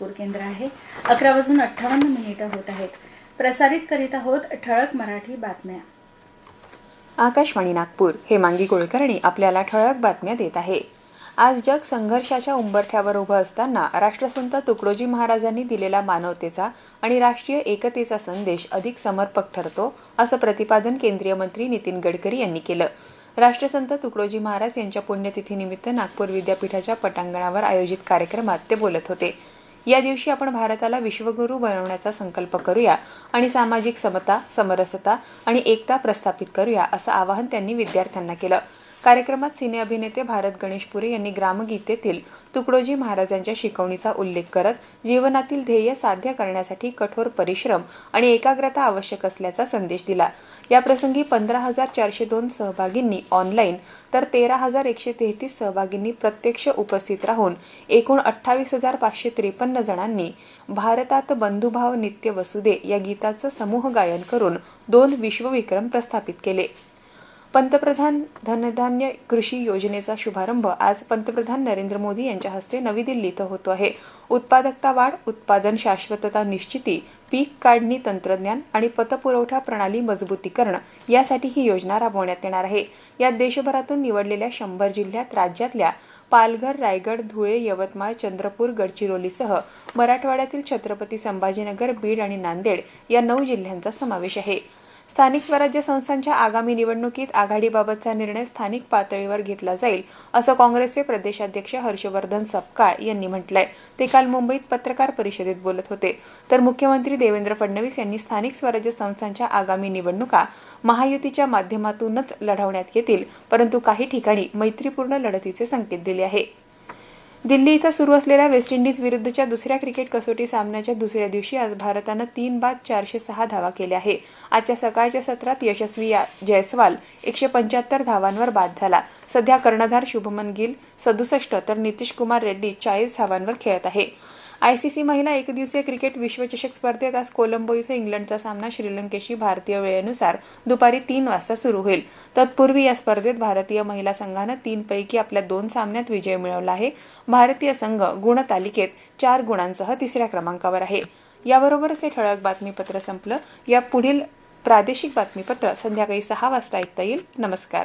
नागपूर केंद्र आहे. अकरा वाजून अठ्ठावन्न मिनिटं होत आहेत. प्रसारित करीत आहोत ठळक मराठी बातम्या. आकाशवाणी नागपूर हे मांगी कुलकर्णी आपल्याला ठळक बातम्या देत आहे. आज जग संघर्षाच्या उंबरठ्यावर उभं असताना राष्ट्रसंत तुकडोजी महाराजांनी दिलेला मानवतेचा आणि राष्ट्रीय एकतेचा संदेश अधिक समर्पक ठरतो असं प्रतिपादन केंद्रीय मंत्री नितीन गडकरी यांनी केलं. राष्ट्रसंत तुकडोजी महाराज यांच्या पुण्यतिथीनिमित्त नागपूर विद्यापीठाच्या पटांगणावर आयोजित कार्यक्रमात ते बोलत होते. या दिवशी आपण भारताला विश्वगुरू बनवण्याचा संकल्प करूया आणि सामाजिक समता समरसता आणि एकता प्रस्थापित करूया असं आवाहन त्यांनी विद्यार्थ्यांना केलं. कार्यक्रमात सिने अभिनेते भारत गणेशपुरे यांनी ग्रामगीतेतील तुकडोजी महाराजांच्या शिकवणीचा उल्लेख करत जीवनातील ध्येय साध्य करण्यासाठी कठोर परिश्रम आणि एकाग्रता आवश्यक असल्याचा संदेश दिला. याप्रसंगी पंधरा हजार चारशे दोन सहभागींनी ऑनलाईन तर तेरा हजार एकशे तेहतीस सहभागींनी प्रत्यक्ष उपस्थित राहून एकूण अठ्ठावीस हजार पाचशे त्रेपन्न जणांनी भारतात बंधुभाव नित्य वसुदे या गीताचं समूह गायन करून दोन विश्वविक्रम प्रस्थापित केले. पंतप्रधान धनधान्य कृषी योजनेचा शुभारंभ आज पंतप्रधान नरेंद्र मोदी यांच्या हस्ते नवी दिल्ली इथं होतो आहे. उत्पादकता वाढ उत्पादन शाश्वतता निश्चिती पीक काढणी तंत्रज्ञान आणि पतपुरवठा प्रणाली मजबूतीकरण यासाठी ही योजना राबवण्यात येणार आहे. यात देशभरातून निवडलेल्या शंभर जिल्ह्यात राज्यातल्या पालघर रायगड धुळे यवतमाळ चंद्रपूर गडचिरोलीसह मराठवाड्यातील छत्रपती संभाजीनगर बीड आणि नांदेड या नऊ जिल्ह्यांचा समावेश आहे. स्थानिक स्वराज्य संस्थांच्या आगामी निवडणुकीत आघाडीबाबतचा निर्णय स्थानिक पातळीवर घेतला जाईल असं काँग्रेसचे प्रदेशाध्यक्ष हर्षवर्धन सपकाळ यांनी म्हटलंय. ते काल मुंबईत पत्रकार परिषदेत बोलत होते. तर मुख्यमंत्री देवेंद्र फडणवीस यांनी स्थानिक स्वराज्य संस्थांच्या आगामी निवडणुका महायुतीच्या माध्यमातूनच लढवण्यात येतील परंतु काही ठिकाणी मैत्रीपूर्ण लढतीचे संकेत दिले आहे. दिल्ली इथं सुरू असलेल्या वेस्ट इंडिज विरुद्धच्या दुसऱ्या क्रिकेट कसोटी सामन्याच्या दुसऱ्या दिवशी आज भारतानं तीन बाद चारशे सहा धावा केल्या आहे. आजच्या सकाळच्या सत्रात यशस्वी जयस्वाल एकशे पंच्याहत्तर धावांवर बाद झाला. सध्या कर्णधार शुभमन गिल सदुसष्ट तर नितीश कुमार रेड्डी चाळीस धावांवर खेळत आहे. आयसीसी महिला एकदिवसीय क्रिकेट विश्वचषक स्पर्धेत आज कोलंबो इथं इंग्लंडचा सामना श्रीलंकेशी भारतीय वेळेनुसार दुपारी तीन वाजता सुरू होईल. तत्पूर्वी या स्पर्धेत भारतीय महिला संघानं तीनपैकी आपल्या दोन सामन्यात विजय मिळवला आहे. भारतीय संघ गुणतालिकेत चार गुणांसह तिसऱ्या क्रमांकावर आहे. याबरोबरच हे ठळक बातमीपत्र संपलं. या पुढील प्रादेशिक बातमीपत्र संध्याकाळी सहा वाजता ऐकता येईल. नमस्कार.